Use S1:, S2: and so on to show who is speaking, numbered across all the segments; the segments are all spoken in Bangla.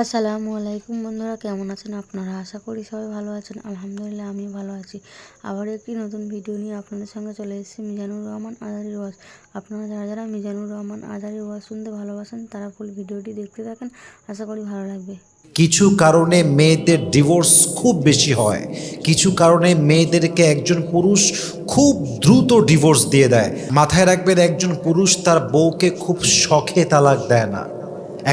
S1: আসসালামু আলাইকুম বন্ধুরা, কেমন আছেন আপনারা? আশা করি সবাই ভালো আছেন। আলহামদুলিল্লাহ আমি ভালো আছি। আবার একটি নতুন ভিডিও নিয়ে আপনাদের সঙ্গে চলে এসেছি, মিজানুর রহমান আজারি ওয়াজ। আপনারা যারা যারা মিজানুর রহমান আজারি ওয়াজ শুনতে ভালোবাসেন, তারা ফুল ভিডিওটি দেখতে থাকেন। আশা করি ভালো লাগবে।
S2: কিছু কারণে মেয়েদের ডিভোর্স খুব বেশি হয়। কিছু কারণে মেয়েদেরকে একজন পুরুষ খুব দ্রুত ডিভোর্স দিয়ে দেয়। মাথায় রাখবেন, একজন পুরুষ তার বউকে খুব শখে তালাক দেয় না।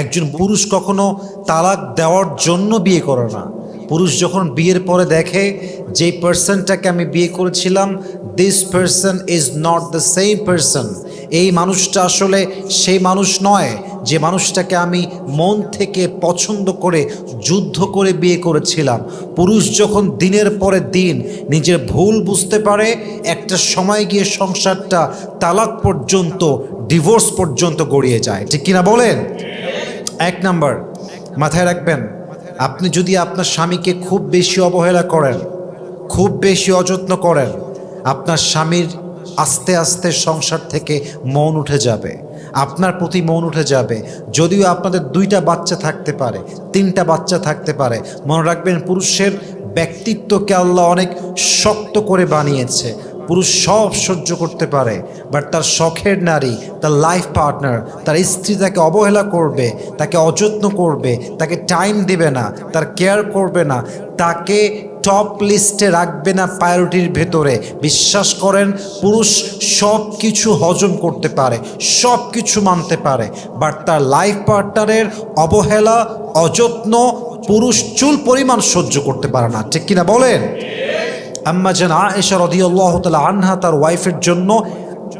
S2: একজন পুরুষ কখনো তালাক দেওয়ার জন্য বিয়ে করে না। পুরুষ যখন বিয়ের পরে দেখে, যে পার্সনটাকে আমি বিয়ে করেছিলাম this person is not the same person এই মানুষটা আসলে সেই মানুষ নয়, যে মানুষটাকে আমি মন থেকে পছন্দ করে, যুদ্ধ করে বিয়ে করেছিলাম। পুরুষ যখন দিনের পরে দিন নিজের ভুল বুঝতে পারে, একটা সময় গিয়ে সংসারটা তালাক পর্যন্ত ডিভোর্স পর্যন্ত গড়িয়ে যায়। ঠিক কিনা বলেন? এক নাম্বার, মাথায় রাখবেন, আপনি যদি আপনার স্বামীকে খুব বেশি অবহেলা করেন, খুব বেশি অযত্ন করেন, আপনার স্বামীর আস্তে আস্তে সংসার থেকে মন উঠে যাবে, আপনার প্রতি মন উঠে যাবে, যদিও আপনাদের দুইটা বাচ্চা থাকতে পারে, তিনটা বাচ্চা থাকতে পারে, মনে রাখবেন পুরুষের ব্যক্তিত্বকে আল্লাহ অনেক শক্ত করে বানিয়েছে পুরুষ সব সহ্য করতে পারে বাট তার শখের নারী, তার লাইফ পার্টনার তার স্ত্রী তাকে অবহেলা করবে, তাকে অযত্ন করবে, তাকে টাইম দেবে না, তার কেয়ার করবে না, তাকে টপ লিস্টে রাখবে না প্রায়োরিটির ভেতরে। বিশ্বাস করেন, পুরুষ সব কিছু হজম করতে পারে সব কিছু মানতে পারে বাট তার লাইফ পার্টনারের অবহেলা, অযত্ন পুরুষ চুল পরিমাণ সহ্য করতে পারে না। ঠিক কিনা বলেন? আম্মা যেন আয়েশা রদিয়াল্লাহ তালা আনহা তার ওয়াইফের জন্য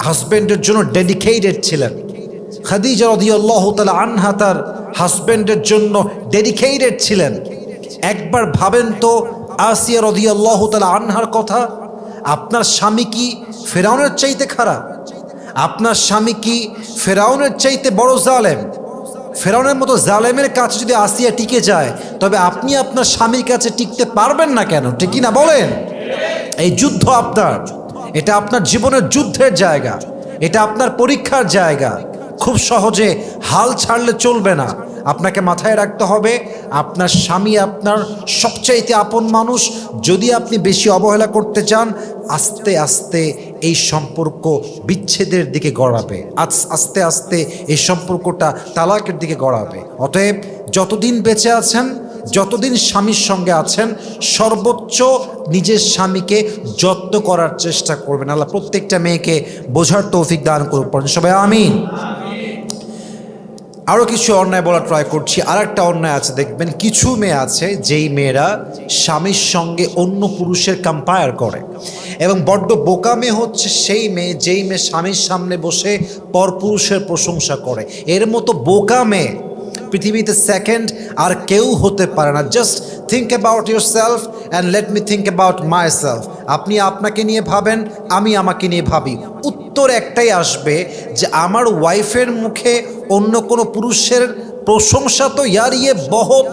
S2: হাজব্যান্ডের জন্য ডেডিকেটেড ছিলেন। খাদিজা রদিয়াল্লাহ তালা আনহা তার হাজব্যান্ডের জন্য ডেডিকেটেড ছিলেন। একবার ভাবেন তো, আসিয়া রদিয়াল্লাহ তালা আনহার কথা, আপনার স্বামী কি ফেরাউনের চাইতে খারাপ আপনার স্বামী কি ফেরাউনের চাইতে বড় জালেম? ফেরাউনের মতো জালেমের কাছে যদি আসিয়া টিকে যায়, তবে আপনি আপনার স্বামীর কাছে টিকতে পারবেন না কেন? ঠিকই না বলেন? এই যুদ্ধ আপনার, এটা আপনার জীবনের যুদ্ধের জায়গা, এটা আপনার পরীক্ষার জায়গা। খুব সহজে হাল ছাড়লে চলবে না। আপনাকে মাথায় রাখতে হবে, আপনার স্বামী আপনার সবচাইতে আপন মানুষ। যদি আপনি বেশি অবহেলা করতে চান, আস্তে আস্তে এই সম্পর্ক বিচ্ছেদের দিকে গড়াবে। আজ আস্তে আস্তে এই সম্পর্কটা তালাকের দিকে গড়াবে। অতএব যতদিন বেঁচে আছেন যতদিন স্বামীর সঙ্গে আছেন, সর্বোচ্চ নিজের স্বামীকে যত্ন করার চেষ্টা করবেন। আল্লাহ প্রত্যেকটা মেয়েকে বোঝার তৌফিক দান করুক, পড়েন সবাই, আমিন। আরও কিছু অন্যায় বলা ট্রাই করছি। আর একটা অন্যায় আছে, দেখবেন কিছু মেয়ে আছে, যেই মেয়েরা স্বামীর সঙ্গে অন্য পুরুষের কম্পায়ার করে এবং বড্ড বোকা মেয়ে হচ্ছে সেই মেয়ে যেই মেয়ে স্বামীর সামনে বসে পরপুরুষের প্রশংসা করে। এর মতো বোকা মেয়ে পৃথিবীতে সেকেন্ড আর কেউ হতে পারে না। Just think about yourself and let me think about myself আপনি আপনাকে নিয়ে ভাবেন, আমি আমাকে নিয়ে ভাবি। উত্তর একটাই আসবে যে আমার ওয়াইফের মুখে অন্য কোনো পুরুষের প্রশংসা তো ইয়ার ইয়ে বহুত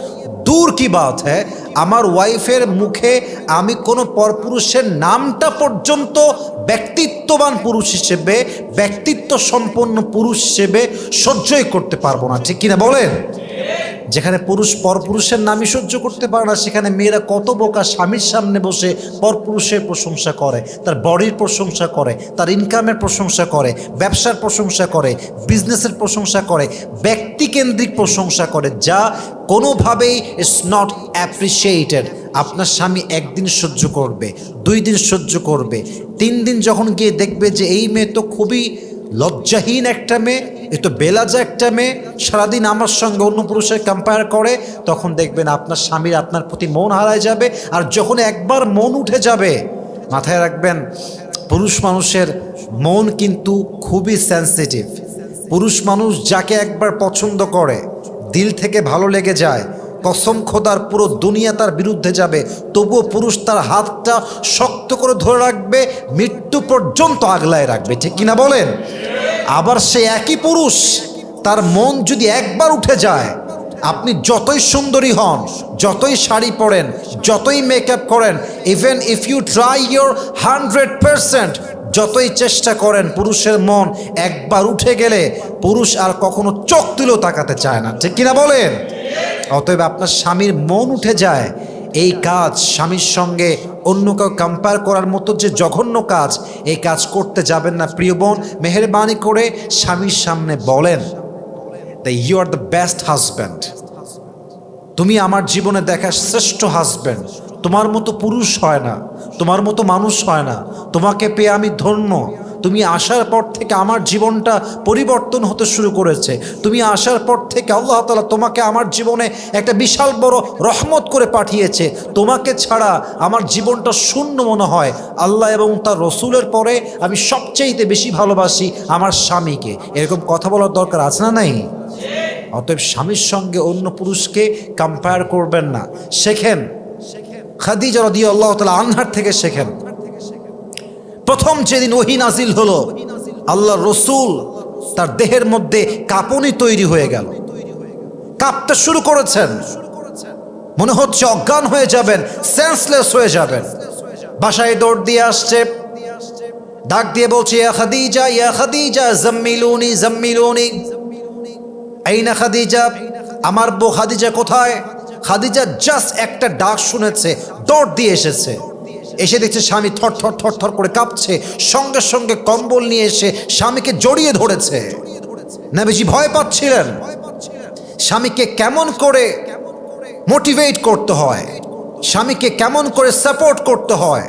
S2: দূর কি বাত হ্যাঁ? আমার ওয়াইফের মুখে আমি কোনো পরপুরুষের নামটা পর্যন্ত ব্যক্তিত্ববান পুরুষ হিসেবে ব্যক্তিত্ব সম্পন্ন পুরুষ হিসেবে সহ্যই করতে পারব না। ঠিক কিনা বলেন? যেখানে পুরুষ পরপুরুষের নামই সহ্য করতে পারে না, সেখানে মেয়েরা কত বোকা স্বামীর সামনে বসে পরপুরুষের প্রশংসা করে, তার বডির প্রশংসা করে, তার ইনকামের প্রশংসা করে, ব্যবসার প্রশংসা করে বিজনেসের প্রশংসা করে, ব্যক্তিকেন্দ্রিক প্রশংসা করে, যা কোনোভাবেই ইটস নট অ্যাপ্রিসিয়েটেড আপনার স্বামী একদিন সহ্য করবে, দুই দিন সহ্য করবে, তিন দিন যখন গিয়ে দেখবে যে এই মেয়ে তো খুবই লজ্জাহীন একটা মেয়ে, এ তো বেলাজা একটা মেয়ে, সারাদিন আমার সঙ্গে অন্য পুরুষের কম্পেয়ার করে, তখন দেখবেন আপনার স্বামীর আপনার প্রতি মন হারায় যাবে, আর যখন একবার মন উঠে যাবে, মাথায় রাখবেন, পুরুষ মানুষের মন কিন্তু খুবই সেন্সিটিভ পুরুষ মানুষ যাকে একবার পছন্দ করে, দিল থেকে ভালো লেগে যায় কসম খোদার পুরো দুনিয়া তার বিরুদ্ধে যাবে। তবুও পুরুষ তার হাতটা শক্ত করে ধরে রাখবে, মৃত্যু পর্যন্ত আগলায় রাখবে। ঠিক কিনা বলেন? আবার সে একই পুরুষ, তার মন যদি একবার উঠে যায়, আপনি যতই সুন্দরী হন, যতই শাড়ি পরেন, যতই মেকআপ করেন even if you try your hundred percent যতই চেষ্টা করেন, পুরুষের মন একবার উঠে গেলে পুরুষ আর কখনো চোখ তুলেও তাকাতে চায় না। ঠিক কিনা বলেন? অতএব আপনার স্বামীর মন উঠে যায় এই কাজ স্বামীর সঙ্গে অন্য কেউ কম্পেয়ার করার মতো যে জঘন্য কাজ, এই কাজ করতে যাবেন না। প্রিয় বোন, মেহরবানি করে স্বামীর সামনে বলেন the you are the best husband তুমি আমার জীবনে দেখা শ্রেষ্ঠ হাজব্যান্ড তোমার মতো পুরুষ হয় না, তোমার মতো মানুষ হয় না। তোমাকে পেয়ে আমি ধন্য। তুমি আসার পর থেকে আমার জীবনটা পরিবর্তন হতে শুরু করেছে। তুমি আসার পর থেকে আল্লাহ তালা তোমাকে আমার জীবনে একটা বিশাল বড় রহমত করে পাঠিয়েছে। তোমাকে ছাড়া আমার জীবনটা শূন্য মনে হয়। আল্লাহ এবং তার রসুলের পরে আমি সবচেয়েতে বেশি ভালোবাসি আমার স্বামীকে। এরকম কথা বলার দরকার আছে না নাই? অতএব স্বামীর সঙ্গে অন্য পুরুষকে কম্পেয়ার করবেন না। শেখেন। খাদিজা রদি আল্লাহ তালা আনহার থেকে শেখেন। প্রথম যেদিন ওহি নাজিল হলো আল্লাহ রসুল তার দেহের মধ্যে কাঁপুনি তৈরি হয়ে গেল। কাঁপতে শুরু করেছেন। মনে হচ্ছে অজ্ঞান হয়ে যাবেন সেন্সলেস হয়ে যাবেন। বাসায় দৌড় দিয়ে আসছে। ডাক দিয়ে বলছে খাদিজা, ইয়া খাদিজা, জম্মিলুনি জম্মিলুনি। খাদিজা, আমার বউ খাদিজা কোথায়? খাদিজা জাস্ট একটা ডাক শুনেছে, দৌড় দিয়ে এসেছে। এসে দেখছে স্বামী থর থর থর থর করে কাঁপছে, সঙ্গে সঙ্গে কম্বল নিয়ে এসে স্বামীকে জড়িয়ে ধরেছে। নাবিজি ভয় পাচ্ছিলেন। স্বামীকে কেমন করে মোটিভেট করতে হয়? স্বামীকে কেমন করে সাপোর্ট করতে হয়?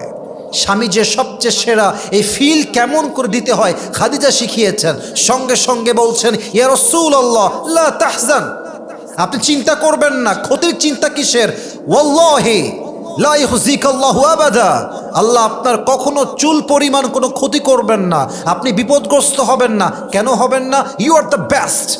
S2: স্বামী যে সবচেয়ে সেরা, এই ফিল কেমন করে দিতে হয়? খাদিজা শিখিয়েছেন। সঙ্গে সঙ্গে বলছেন, ইয়া রসুল আল্লাহ আপনি চিন্তা করবেন না, ক্ষতির চিন্তা কিসের? ইহজিকাল্লাহু আল্লাহ আপনার কখনো চুল পরিমাণ কোনো ক্ষতি করবেন না। আপনি বিপদগ্রস্ত হবেন না। কেন হবেন না? You are the best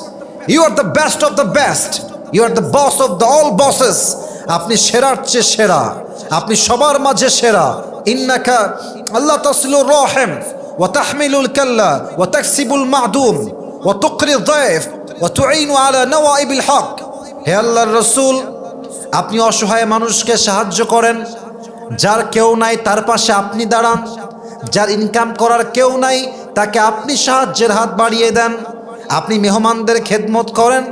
S2: you are the best of the best you are the boss of the all bosses আপনি সেরার চেয়ে সেরা। আপনি সবার মাঝে সেরা। ইন্নাকা আল্লাহ তাসিলুর রহেম। ওয়া তাহমিলুল কাল্লা। ওয়া তাকসিবুল মাদুম। ওয়া তুকরি দাইফ ওয়া তুঈনু আলা নওয়াইবিল হক। হে আল্লাহর রাসূল আপনি অসহায় মানুষকে সাহায্য করেন, যার কেউ নাই তার পাশে আপনি দাঁড়ান, যার ইনকাম করার কেউ নাই তাকে আপনি সাহায্যের হাত বাড়িয়ে দেন। আপনি মেহমানদের খেদমত করেন,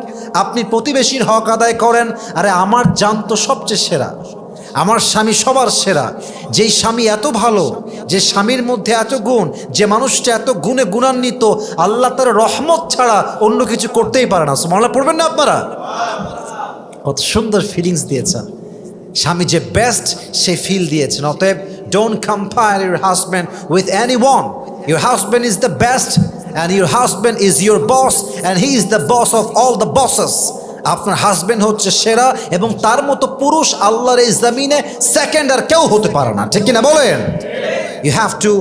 S2: আপনি প্রতিবেশীর হক আদায় করেন। আরে আমার জান তো সবচেয়ে সেরা, আমার স্বামী সবার সেরা। যেই স্বামী এত ভালো, যে স্বামীর মধ্যে এত গুণ, যে মানুষটা এত গুণে গুণান্বিত, আল্লাহ তার রহমত ছাড়া অন্য কিছু করতেই পারে না। মামলা পড়বেন না আপনারা? কত সুন্দর ফিলিংস দিয়েছেন। স্বামী যে বেস্ট সে ফিল দিয়েছেন। অতএব don't compare your husband with anyone your husband is the best and your husband is your boss and he is the boss of all the bosses আপনার হাজব্যান্ড হচ্ছে সেরা এবং তার মতো পুরুষ আল্লাহর এই জমিনে সেকেন্ড আর কেউ হতে পারে না। ঠিক কিনা বলেন? You have to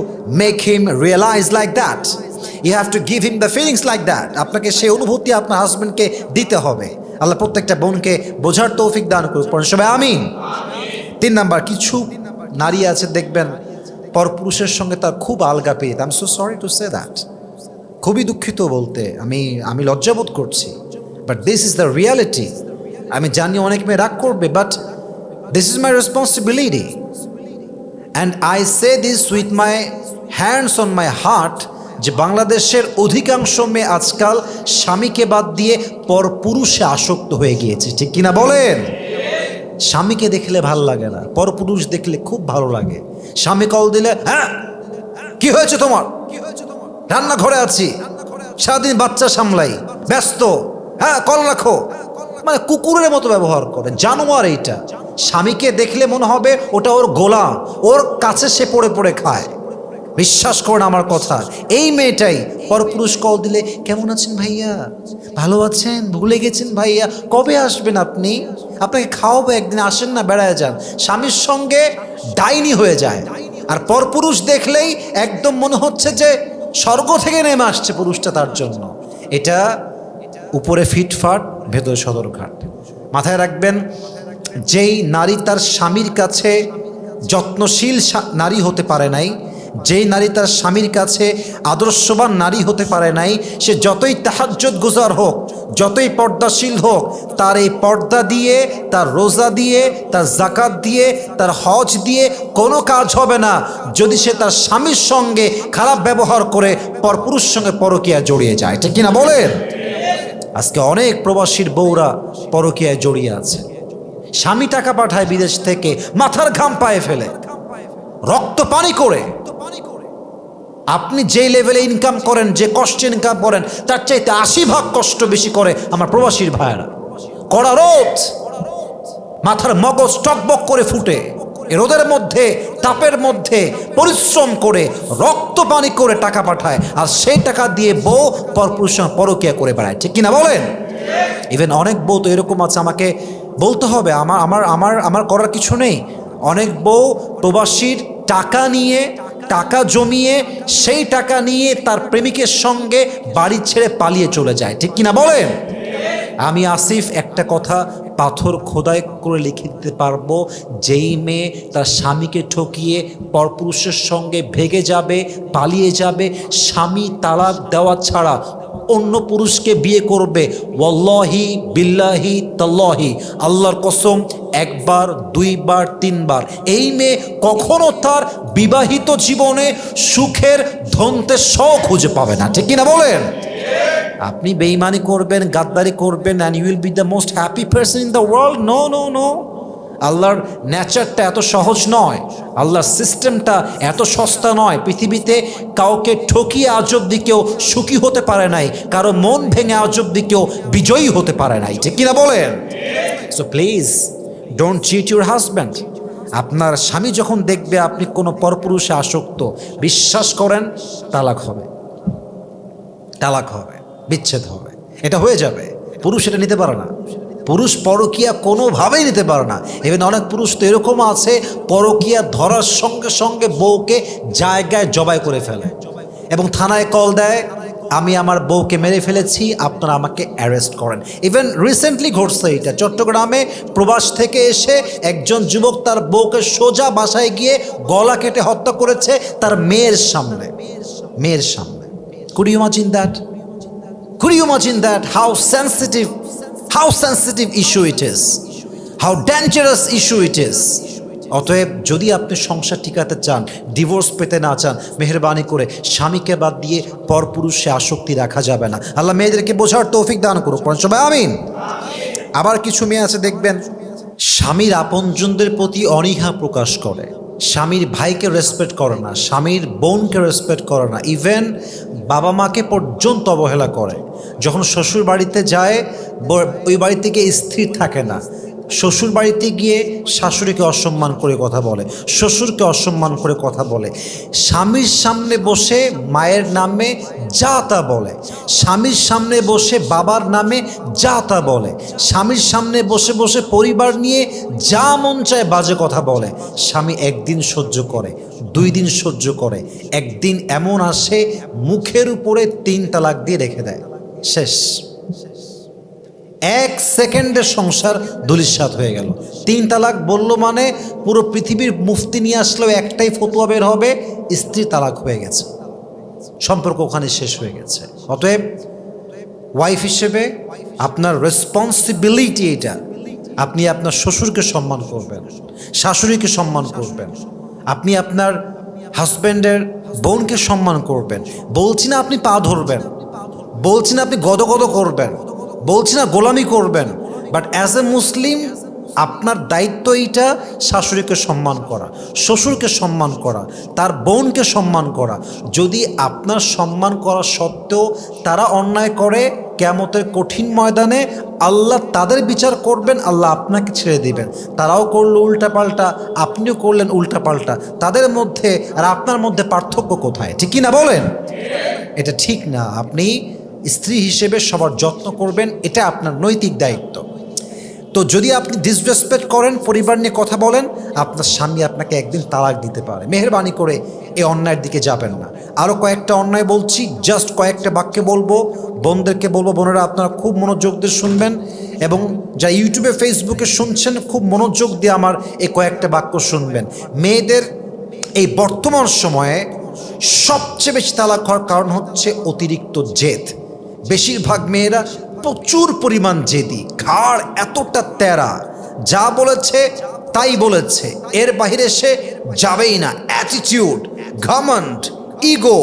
S2: make him realise like that you have to give him the feelings like that আপনাকে সেই অনুভূতি আপনার হাজব্যান্ডকে দিতে হবে। আল্লাহ প্রত্যেকটা বোনকে বোঝার তৌফিক দান করুক। পড়েন সবাই, আমিন। তিন নাম্বার, কিছু নারী আছে, দেখবেন পরপুরুষের সঙ্গে তার খুব আলগা পেয়ে I am so sorry to say that খুবই দুঃখিত বলতে। আমি আমি লজ্জাবোধ করছি। But this is the reality আমি জানি অনেক মেয়ে রাগ করবে but this is my responsibility and I say this with my hands on my heart যে বাংলাদেশের অধিকাংশ মেয়ে আজকাল স্বামীকে বাদ দিয়ে পর পুরুষে আসক্ত হয়ে গিয়েছে। ঠিক কিনা বলেন? স্বামীকে দেখলে ভালো লাগে না, পর পুরুষ দেখলে খুব ভালো লাগে। স্বামী কল দিলে হ্যাঁ কি হয়েছে তোমার? রান্নাঘরে আছি, সারাদিন বাচ্চা সামলাই, ব্যস্ত হ্যাঁ কল রাখো। মানে কুকুরের মতো ব্যবহার করে, জানোয়ার এইটা। স্বামীকে দেখলে মনে হবে ওটা ওর গোলাম, ওর কাছে সে পড়ে পড়ে খায়। বিশ্বাস করেন আমার কথা। এই মেয়েটাই পরপুরুষ কল দিলে, কেমন আছেন ভাইয়া? ভালো আছেন, ভুলে গেছেন ভাইয়া। কবে আসবেন আপনি? আপনাকে খাওয়াবো একদিন, আসেন না, বেড়ায় যান। স্বামীর সঙ্গে ডাইনি হয়ে যায়। আর পরপুরুষ দেখলেই একদম মনে হচ্ছে যে স্বর্গ থেকে নেমে আসছে পুরুষটা তার জন্য। এটা উপরে ফিটফাট, ভেতরে সদরঘাট। মাথায় রাখবেন, যেই নারী তার স্বামীর কাছে যত্নশীল নারী হতে পারে নাই যেই নারী তার স্বামীর কাছে আদর্শবান নারী হতে পারে নাই, সে যতই তাহাজ্জত গুজার হোক, যতই পর্দাশীল হোক, তার এই পর্দা দিয়ে, তার রোজা দিয়ে, তার জাকাত দিয়ে, তার হজ দিয়ে কোনো কাজ হবে না যদি সে তার স্বামীর সঙ্গে খারাপ ব্যবহার করে পরপুরুষ সঙ্গে পরকিয়া জড়িয়ে যায়। এটা কিনা বলেন? আজকে অনেক প্রবাসীর বউরা পরকীয়ায় জড়িয়ে আছে। স্বামী টাকা পাঠায় বিদেশ থেকে, মাথার ঘাম পায়ে ফেলে। রক্ত পানি করে। আপনি যে লেভেলে ইনকাম করেন, যে কষ্টে ইনকাম করেন, তার চাইতে আশি ভাগ কষ্ট বেশি করে আমার প্রবাসীর ভাইয়েরা। কড়া রোদ। মাথার মগজ টকবক করে ফুটে। রোদের মধ্যে, তাপের মধ্যে পরিশ্রম করে রক্ত পানি করে টাকা পাঠায় আর সেই টাকা দিয়ে বউ পরপুরুষ পরকিয়া করে বেড়ায়। ঠিক কিনা বলেন? ইভেন অনেক বউ তো এরকম আছে, আমাকে বলতে হবে, আমার আমার আমার আমার করার কিছু নেই। অনেক বউ প্রবাসীর টাকা নিয়ে, টাকা জমিয়ে, সেই টাকা নিয়ে তার প্রেমিকের সঙ্গে বাড়ি ছেড়ে পালিয়ে চলে যায়। ঠিক কিনা বলেন? আমি আসিফ একটা কথা পাথর খোদাই করে লিখে দিতে পারব। যেই মেয়ে তার স্বামীকে ঠকিয়ে পরপুরুষের সঙ্গে ভেগে যাবে, পালিয়ে যাবে, স্বামী তালাক দেওয়া ছাড়া অন্য পুরুষকে বিয়ে করবে। ওয়াল্লাহি বিল্লাহি তাল্লাহি। আল্লাহর কসম, একবার, দুইবার, তিনবার। এই মেয়ে কখনো তার বিবাহিত জীবনে সুখের ধনতে শ খুঁজে পাবে না। ঠিক কিনা বলেন? আপনি বেইমানি করবেন, গাদ্দারি করবেন and you will be the most happy person in the world no no no আল্লাহর নেচারটা এত সহজ নয়, আল্লাহর সিস্টেমটা এত সস্তা নয়, পৃথিবীতে কাউকে ঠকিয়ে আজ অব্দি কেউ সুখী হতে পারে নাই, কারও মন ভেঙে আজ অব্দি কেউ বিজয়ী হতে পারে নাই। ঠিক কিনা বলেন? So please don't cheat your husband আপনার স্বামী যখন দেখবে আপনি কোনো পরপুরুষে আসক্ত, বিশ্বাস করেন, তালাক হবে। তালাক হবে, বিচ্ছেদ হবে। এটা হয়ে যাবে। পুরুষ এটা নিতে পারে না। পুরুষ পরকিয়া কোনোভাবেই নিতে পারে না। এবার অনেক পুরুষ তো এরকম আছে পরকিয়া ধরার সঙ্গে সঙ্গে বউকে জায়গায় জবাই করে ফেলে। এবং থানায় কল দেয় আমি আমার বউকে মেরে ফেলেছি আপনারা আমাকে অ্যারেস্ট করেন। ইভেন রিসেন্টলি ঘটছে এটা। চট্টগ্রামে প্রবাস থেকে এসে একজন যুবক তার বউকে সোজা বাসায় গিয়ে গলা কেটে হত্যা করেছে তার মেয়ের সামনে। মেয়ের সামনে। Could imagine that you imagine that? How sensitive, how sensitive issue it is, how dangerous issue it is? অতএব যদি আপনি সংসার টিকাতে চান ডিভোর্স পেতে না চান মেহরবানি করে স্বামীকে বাদ দিয়ে পরপুরুষে আসক্তি রাখা যাবে না। আল্লাহ মেয়েদেরকে বোঝার তৌফিক দান করুক। সবাই আমিন। আবার কিছু মেয়ে আছে দেখবেন স্বামীর আপনজনদের প্রতি অনীহা প্রকাশ করে। স্বামীর ভাইকে রেসপেক্ট করে না, স্বামীর বোনকে রেসপেক্ট করে না ইভেন বাবা মাকে পর্যন্ত অবহেলা করে। যখন শ্বশুর বাড়িতে যায় ওই বাড়ি থেকে স্থির থাকে না। শ্বশুর বাড়িতে গিয়ে শাশুড়িকে অসম্মান করে কথা বলে, শ্বশুরকে অসম্মান করে কথা বলে। স্বামীর সামনে বসে মায়ের নামে যা তা বলে। স্বামীর সামনে বসে বাবার নামে যা তা বলে। স্বামীর সামনে বসে বসে পরিবার নিয়ে যা মন চায় বাজে কথা বলে। স্বামী একদিন সহ্য করে, দুই দিন সহ্য করে, একদিন এমন আসে মুখের উপরে তিন তালাক দিয়ে রেখে দেয়। শেষ। এক সেকেন্ডের সংসার দুলিশাত হয়ে গেল। তিন তালাক বলল মানে পুরো পৃথিবীর মুফতি নিয়ে আসলেও একটাই ফতুয়া বের হবে, স্ত্রী তালাক হয়ে গেছে। সম্পর্ক ওখানে শেষ হয়ে গেছে। অতএব ওয়াইফ হিসেবে আপনার রেসপন্সিবিলিটি এটা। আপনি আপনার শ্বশুরকে সম্মান করবেন, শাশুড়িকে সম্মান করবেন, আপনি আপনার হাজব্যান্ডের বোনকে সম্মান করবেন। বলছি না আপনি পা ধরবেন, বলছি না আপনি গদগদ করবেন। বলছি না গোলামি করবেন বাট অ্যাজ এ মুসলিম আপনার দায়িত্ব এইটা শাশুড়িকে সম্মান করা, শ্বশুরকে সম্মান করা, তার বোনকে সম্মান করা। যদি আপনার সম্মান করা সত্ত্বেও তারা অন্যায় করে কেমতের কঠিন ময়দানে আল্লাহ তাদের বিচার করবেন, আল্লাহ আপনাকে ছেড়ে দিবেন। তারাও করল উল্টাপাল্টা, আপনিও করলেন উল্টাপাল্টা। তাদের মধ্যে আর আপনার মধ্যে পার্থক্য কোথায়? ঠিক কি না বলেন? এটা ঠিক না। আপনি স্ত্রী হিসেবে সবার যত্ন করবেন, এটা আপনার নৈতিক দায়িত্ব। তো যদি আপনি ডিসরেসপেক্ট করেন, পরিবার নিয়ে কথা বলেন, আপনার স্বামী আপনাকে একদিন তালাক দিতে পারে। মেহরবানি করে এই অন্যায়ের দিকে যাবেন না। আরও কয়েকটা অন্যায় বলছি জাস্ট কয়েকটা বাক্যে বলব। বোনদেরকে বলব, বোনেরা আপনারা খুব মনোযোগ দিয়ে শুনবেন এবং যা ইউটিউবে ফেসবুকে শুনছেন, খুব মনোযোগ দিয়ে আমার এই কয়েকটা বাক্য শুনবেন। মেয়েদের এই বর্তমান সময়ে সবচেয়ে বেশি তালাক হওয়ার কারণ হচ্ছে অতিরিক্ত জেদ। বেশিরভাগ মেয়েরা প্রচুর পরিমাণ জেদি, ঘাড় এতটা তেরা যা বলেছে, তাই বলেছে। এর বাইরে সে যাবেই না। অ্যাটিটিউড ঘামন্ড ইগো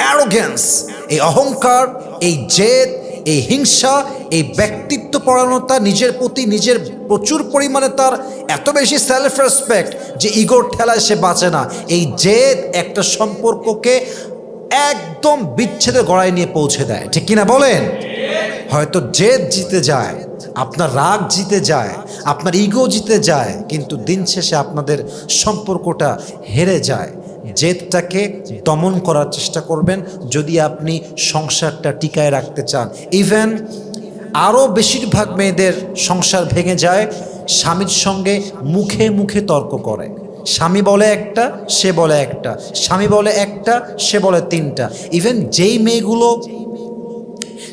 S2: অ্যারোগেন্স এই অহংকার, এই জেদ, এই হিংসা, এই ব্যক্তিত্ব পরায়ণতা নিজের প্রতি নিজের প্রচুর পরিমাণে তার এত বেশি সেলফ রেসপেক্ট যে ইগোর ঠেলায় সে বাঁচে না। এই জেদ একটা সম্পর্ককে একদম বিচ্ছেদের গড়ায় নিয়ে পৌঁছে দেয়। ঠিক কিনা বলেন? হয়তো জেদ জিতে যায়, আপনার রাগ জিতে যায়, আপনার ইগো জিতে যায়, কিন্তু দিন শেষে আপনাদের সম্পর্কটা হেরে যায়। জেদটাকে দমন করার চেষ্টা করবেন, যদি আপনি সংসারটা টিকায় রাখতে চান। ইভেন আরও বেশিরভাগ মেয়েদের সংসার ভেঙে যায়, স্বামীর সঙ্গে মুখে মুখে তর্ক করে। স্বামী বলে একটা, সে বলে একটা। স্বামী বলে একটা, সে বলে তিনটা। ইভেন যেই মেয়েগুলো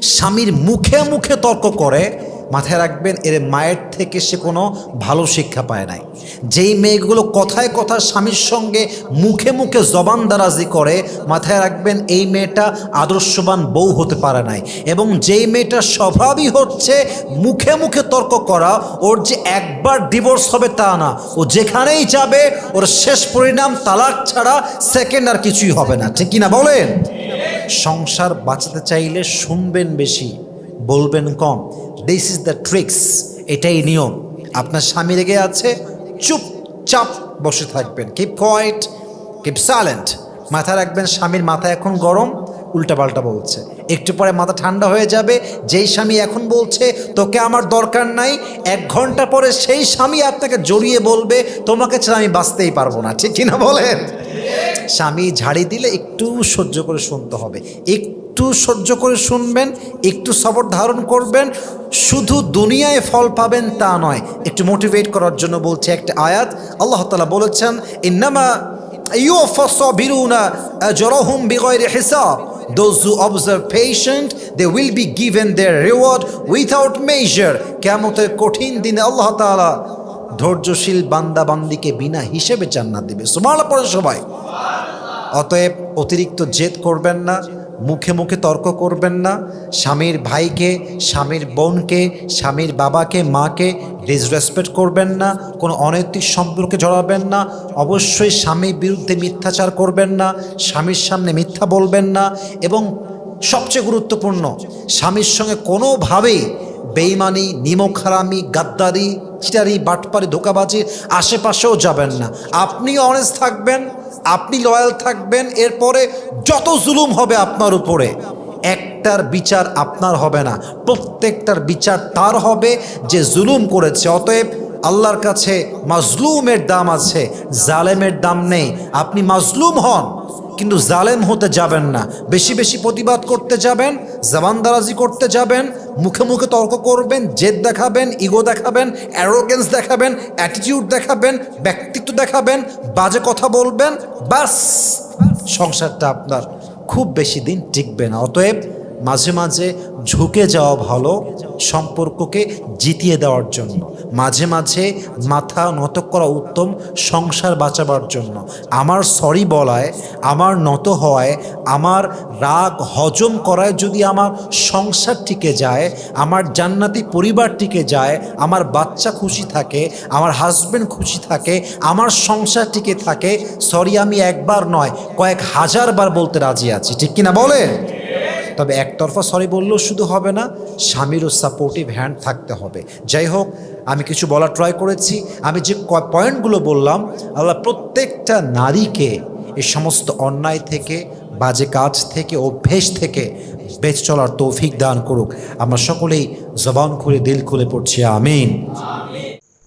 S2: স্বামীর মুখে মুখে তর্ক করে মাথায় রাখবেন, এর মায়ের থেকে সে কোনো ভালো শিক্ষা পায় নাই। যেই মেয়েগুলো কথায় কথা স্বামীর সঙ্গে মুখে মুখে জবান দারাজি করে, মাথায় রাখবেন এই মেয়েটা আদর্শবান বউ হতে পারে নাই এবং যেই মেয়েটার স্বভাবই হচ্ছে মুখে মুখে তর্ক করা, ওর যে একবার ডিভোর্স হবে তা না। ও যেখানেই যাবে, ওর শেষ পরিণাম তালাক ছাড়া সেকেন্ড আর কিছুই হবে না। ঠিক কিনা বলেন? সংসার বাঁচাতে চাইলে শুনবেন বেশি, বলবেন কম। দিস ইজ দ্য ট্রিক্স এটাই নিয়ম। আপনার স্বামী রেগে আছে, চুপচাপ বসে থাকবেন। কিপ কোয়াইট কিপ সাইলেন্ট মাথা রাখবেন, স্বামীর মাথা এখন গরম, উল্টাপাল্টা বলছে। একটু পরে মাথা ঠান্ডা হয়ে যাবে, যেই স্বামী এখন বলছে, তোকে আমার দরকার নাই, এক ঘণ্টা পরে সেই স্বামী আপনাকে জড়িয়ে বলবে, তোমাকে ছাড়া আমি বাঁচতেই পারব না। ঠিক কিনা বলেন? স্বামী ঝাড়ি দিলে একটু সহ্য করে শুনতে হবে। একটু সহ্য করে শুনবেন, একটু সবর ধারণ করবেন, শুধু দুনিয়ায় ফল পাবেন তা নয়। একটু মোটিভেট করার জন্য বলছে একটা আয়াত, আল্লাহ তালা বলেছেন, ইন্নামা. কেমতের কঠিন দিনে আল্লাহ তাআলা ধৈর্যশীল বান্দা বান্দিকে বিনা হিসেবে জান্নাত দিবে। সুবহানাল্লাহ, পড়ে সবাই। অতএব অতিরিক্ত জেদ করবেন না, মুখে মুখে তর্ক করবেন না, স্বামীর ভাইকে, স্বামীর বোনকে, স্বামীর বাবাকে, মাকে ডিসরেসপেক্ট করবেন না, কোনো অনৈতিক সম্পর্কে জড়াবেন না, অবশ্যই স্বামীর বিরুদ্ধে মিথ্যাচার করবেন না, স্বামীর সামনে মিথ্যা বলবেন না এবং সবচেয়ে গুরুত্বপূর্ণ, স্বামীর সঙ্গে কোনোভাবেই বেইমানি, নিমখারামি, গাদ্দারি চিটারি বাটপারি ধোকাবাজির আশেপাশেও যাবেন না। আপনি অনেস্ট থাকবেন, আপনি লয়াল থাকবেন, এরপরে যত জুলুম হবে আপনার উপরে, একটার বিচার আপনার হবে না। প্রত্যেকটার বিচার তার হবে যে জুলুম করেছে। অতএব আল্লাহর কাছে মাজলুমের দাম আছে, জালেমের দাম নেই। আপনি মাজলুম হন। কিন্তু জালেম হতে যাবেন না। বেশি বেশি প্রতিবাদ করতে যাবেন, জবানদারাজি করতে যাবেন, মুখে মুখে তর্ক করবেন, জেদ দেখাবেন, ইগো দেখাবেন অ্যারোগেন্স দেখাবেন অ্যাটিটিউড দেখাবেন, ব্যক্তিত্ব দেখাবেন, বাজে কথা বলবেন, বাস। সংসারটা আপনার খুব বেশি দিন টিকবে না। অতএব মাঝে মাঝে ঝুঁকে যাওয়া ভালো সম্পর্ককে জিতিয়ে দেওয়ার জন্য। মাঝে মাঝে মাথা নত করা উত্তম সংসার বাঁচাবার জন্য। আমার সরি বলায়, আমার নত হওয়ায়, আমার রাগ হজম করায় যদি আমার সংসার টিকে যায়, আমার জান্নাতি পরিবার টিকে যায়, আমার বাচ্চা খুশি থাকে, আমার হাজব্যান্ড খুশি থাকে, আমার সংসার টিকে থাকে সরি আমি একবার নয়, কয়েক হাজার বার বলতে রাজি আছি। ঠিক কিনা বলে তবে একতরফা সরি বললেও শুধু হবে না, স্বামীরও সাপোর্টিভ হ্যান্ড থাকতে হবে। যাই হোক, আমি কিছু বলার ট্রাই করেছি। আমি যে পয়েন্টগুলো বললাম, আল্লাহ প্রত্যেকটা নারীকে এই সমস্ত অন্যায় থেকে, বাজে কাজ থেকে, অভ্যেস থেকে বেঁচে চলার তৌফিক দান করুক। আমরা সকলেই জবান খুলে, দিল খুলে পড়ছি আমিন।